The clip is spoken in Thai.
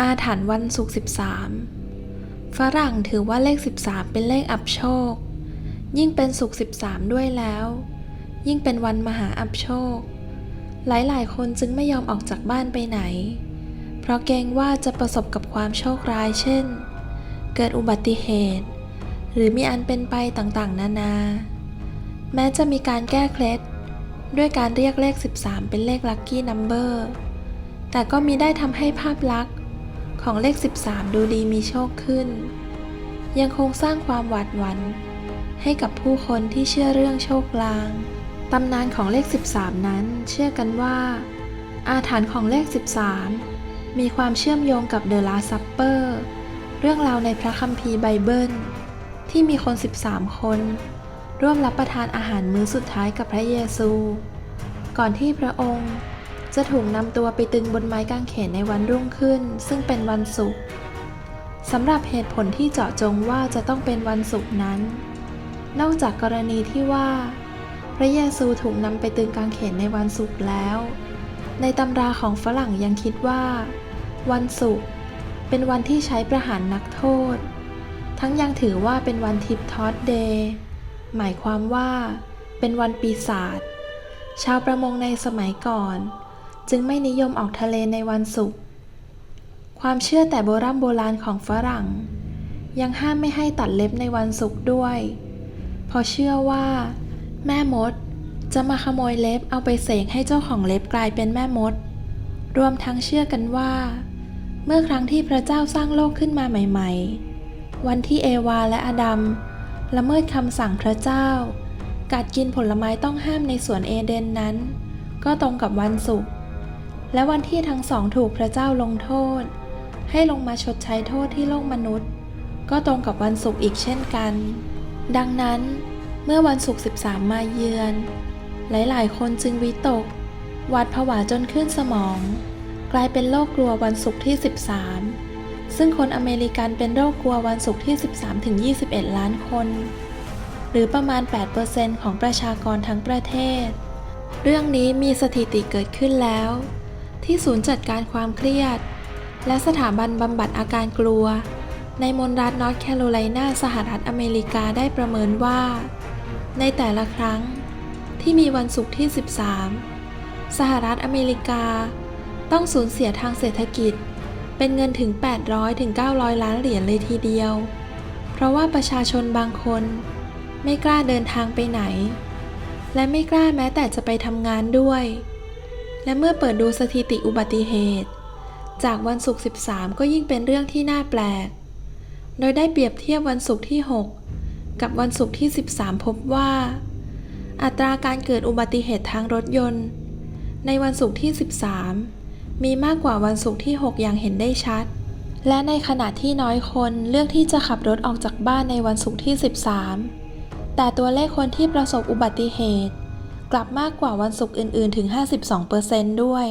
อาถรรพ์วันศุกร์13 ฝรั่งถือว่าเลข 13 เป็นเลขอับโชค ยิ่งเป็นศุกร์13 ด้วยแล้ว ยิ่งเป็นวันมหาอับโชค หลายๆ คนจึงไม่ยอมออกจากบ้านไปไหน เพราะเกรงว่าจะประสบกับความโชคร้ายเช่น เกิดอุบัติเหตุ หรือมีอันเป็นไปต่างๆ นานา แม้จะมีการแก้เคล็ดด้วยการเรียกเลข 13 เป็นเลขลัคกี้นัมเบอร์ แต่ก็มีได้ทำให้ภาพลักษณ์ ของเลข 13 ดูดีมีโชคขึ้น ยังคงสร้างความหวาดหวั่นให้กับผู้คนที่เชื่อเรื่องโชคลาง ตำนานของเลข 13 นั้นเชื่อกันว่า อาถรรพ์ของเลข 13 มีความเชื่อมโยงกับเดอะลาซัปเปอร์ เรื่องราวในพระคัมภีร์ไบเบิล ที่มีคน 13 คน ร่วมรับประทานอาหารมื้อสุดท้ายกับพระเยซู ก่อนที่พระองค์ จะถูกนำตัวไปตึงบนไม้กางเขนในวันรุ่งขึ้น ซึ่งเป็นวันศุกร์สำหรับเหตุผลที่เจาะจงว่าจะต้องเป็นวันศุกร์นั้น นอกจากกรณีที่ว่า พระเยซูถูกนำไปตึงกางเขนในวันศุกร์แล้ว ในตำราของฝรั่งยังคิดว่า วันศุกร์เป็นวันที่ใช้ประหารนักโทษ ทั้งยังถือว่าเป็นวันทิปทอสเดย์หมายความว่า เป็นวันปีศาจชาวประมงในสมัยก่อน จึงไม่นิยมออกทะเลในวันศุกร์ ความเชื่อแต่โบราณโบราณของฝรั่ง ยังห้ามไม่ให้ตัดเล็บในวันศุกร์ด้วย เพราะเชื่อว่า แม่มดจะมาขโมยเล็บเอาไปเสกให้เจ้าของเล็บกลายเป็นแม่มด รวมทั้งเชื่อกันว่า เมื่อครั้งที่พระเจ้าสร้างโลกขึ้นมาใหม่ ๆ วันที่เอวาและอดัมละเมิดคำสั่งพระเจ้า กัดกินผลไม้ต้องห้ามในสวนเอเดนนั้น ก็ตรงกับวันศุกร์ และวันที่ทั้งสองถูกพระเจ้าลงโทษ ให้ลงมาชดใช้โทษที่โลกมนุษย์ ก็ตรงกับวันศุกร์อีกเช่นกัน ดังนั้นเมื่อวันศุกร์13 มาเยือน หลายๆ คนจึงวิตกหวาดผวาจนขึ้นสมอง กลายเป็นโรคกลัววันศุกร์ที่ 13 ซึ่งคนอเมริกันเป็นโรคกลัววันศุกร์ที่ 13ถึง21 ล้านคน หรือประมาณ 8%ของประชากรทั้งประเทศ เรื่องนี้มีสถิติเกิดขึ้นแล้ว ที่ศูนย์จัดการความเครียด และสถาบันบำบัดอาการกลัว ในมณรัฐนอร์ทแคโรไลนาสหรัฐอเมริกาได้ประเมินว่า ในแต่ละครั้งที่มีวันศุกร์ที่ 13 สหรัฐอเมริกา ต้องสูญเสียทางเศรษฐกิจ เป็นเงินถึง 800ถึง900 ล้านเหรียญเลยทีเดียว เพราะว่าประชาชนบางคน ไม่กล้าเดินทางไปไหน และไม่กล้าแม้แต่จะไปทำงานด้วย และเมื่อเปิดดูสถิติอุบัติเหตุ จากวันศุกร์ 13 ก็ยิ่งเป็นเรื่องที่น่าแปลก โดยได้เปรียบเทียบวันศุกร์ที่ 6 กับวันศุกร์ที่ 13 พบว่า อัตราการเกิดอุบัติเหตุทางรถยนต์ ในวันศุกร์ที่ 13 มีมากกว่าวันศุกร์ที่ 6 อย่างเห็นได้ชัด และในขณะที่น้อยคนเลือกที่จะขับรถออกจากบ้านในวันศุกร์ที่ 13 แต่ตัวเลขคนที่ประสบอุบัติเหตุ กลับมากกว่าวันศุกร์อื่นๆถึง 52%ด้วย